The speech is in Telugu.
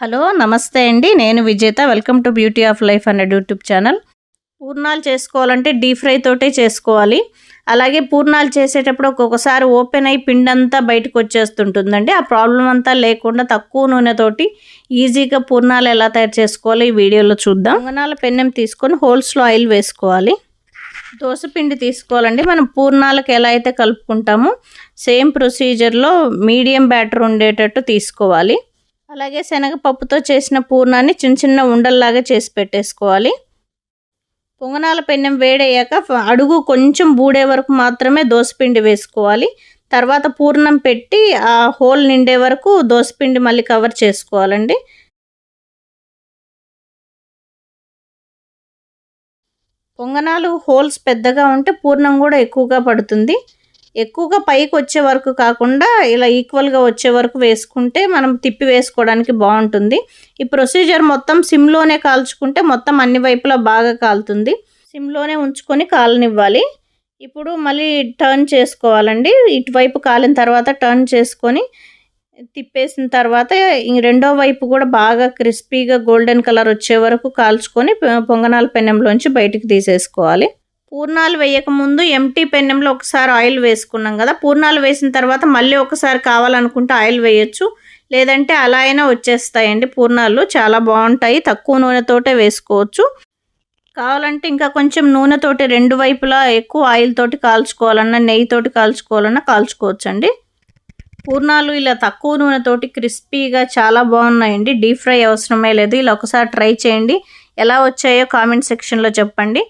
హలో నమస్తే అండి. నేను Vijetha. Welcome to beauty of life అనే యూట్యూబ్ ఛానల్. పూర్ణాలు చేసుకోవాలంటే డీప్ ఫ్రై తోటే చేసుకోవాలి. అలాగే పూర్ణాలు చేసేటప్పుడు ఒక్కొక్కసారి ఓపెన్ అయ్యి పిండంతా బయటకు వచ్చేస్తుంటుందండి. ఆ ప్రాబ్లం అంతా లేకుండా తక్కువ నూనెతోటి ఈజీగా పూర్ణాలు ఎలా తయారు చేసుకోవాలి ఈ వీడియోలో చూద్దాం. పొంగనాల పెన్నెం తీసుకొని హోల్స్లో ఆయిల్ వేసుకోవాలి. దోశ పిండి తీసుకోవాలండి. మనం పూర్ణాలకు ఎలా అయితే కలుపుకుంటామో సేమ్ ప్రొసీజర్లో మీడియం బ్యాటర్ ఉండేటట్టు తీసుకోవాలి. అలాగే శనగపప్పుతో చేసిన పూర్ణాన్ని చిన్న చిన్న ఉండల్లాగా చేసి పెట్టేసుకోవాలి. పొంగనాల పెన్నెం వేడయ్యాక అడుగు కొంచెం బూడే వరకు మాత్రమే దోసపిండి వేసుకోవాలి. తర్వాత పూర్ణం పెట్టి ఆ హోల్ నిండే వరకు దోసపిండి మళ్ళీ కవర్ చేసుకోవాలండి. పొంగనాలు హోల్స్ పెద్దగా ఉంటే పూర్ణం కూడా ఎక్కువగా పడుతుంది. ఎక్కువగా పైకి వచ్చే వరకు కాకుండా ఇలా ఈక్వల్గా వచ్చే వరకు వేసుకుంటే మనం తిప్పి వేసుకోవడానికి బాగుంటుంది. ఈ ప్రొసీజర్ మొత్తం సిమ్లోనే కాల్చుకుంటే మొత్తం అన్ని వైపులా బాగా కాలుతుంది. సిమ్లోనే ఉంచుకొని కాలనివ్వాలి. ఇప్పుడు మళ్ళీ టర్న్ చేసుకోవాలండి. ఇటువైపు కాలిన తర్వాత టర్న్ చేసుకొని తిప్పేసిన తర్వాత రెండో వైపు కూడా బాగా క్రిస్పీగా గోల్డెన్ కలర్ వచ్చే వరకు కాల్చుకొని పొంగనాల పెన్నెంలోంచి బయటికి తీసేసుకోవాలి. పూర్ణాలు వేయకముందు ఎంటీ పెన్నెంలో ఒకసారి ఆయిల్ వేసుకున్నాం కదా. పూర్ణాలు వేసిన తర్వాత మళ్ళీ ఒకసారి కావాలనుకుంటే ఆయిల్ వేయచ్చు. లేదంటే అలా అయినా వచ్చేస్తాయండి పూర్ణాలు. చాలా బాగుంటాయి. తక్కువ నూనెతోటే వేసుకోవచ్చు. కావాలంటే ఇంకా కొంచెం నూనెతోటి రెండు వైపులా ఎక్కువ ఆయిల్ తోటి కాల్చుకోవాలన్నా నెయ్యితోటి కాల్చుకోవాలన్నా కాల్చుకోవచ్చు అండి పూర్ణాలు ఇలా తక్కువ నూనెతోటి క్రిస్పీగా చాలా బాగున్నాయండి. డీప్ ఫ్రై అవసరమే లేదు. ఇలా ఒకసారి ట్రై చేయండి. ఎలా వచ్చాయో కామెంట్ సెక్షన్లో చెప్పండి.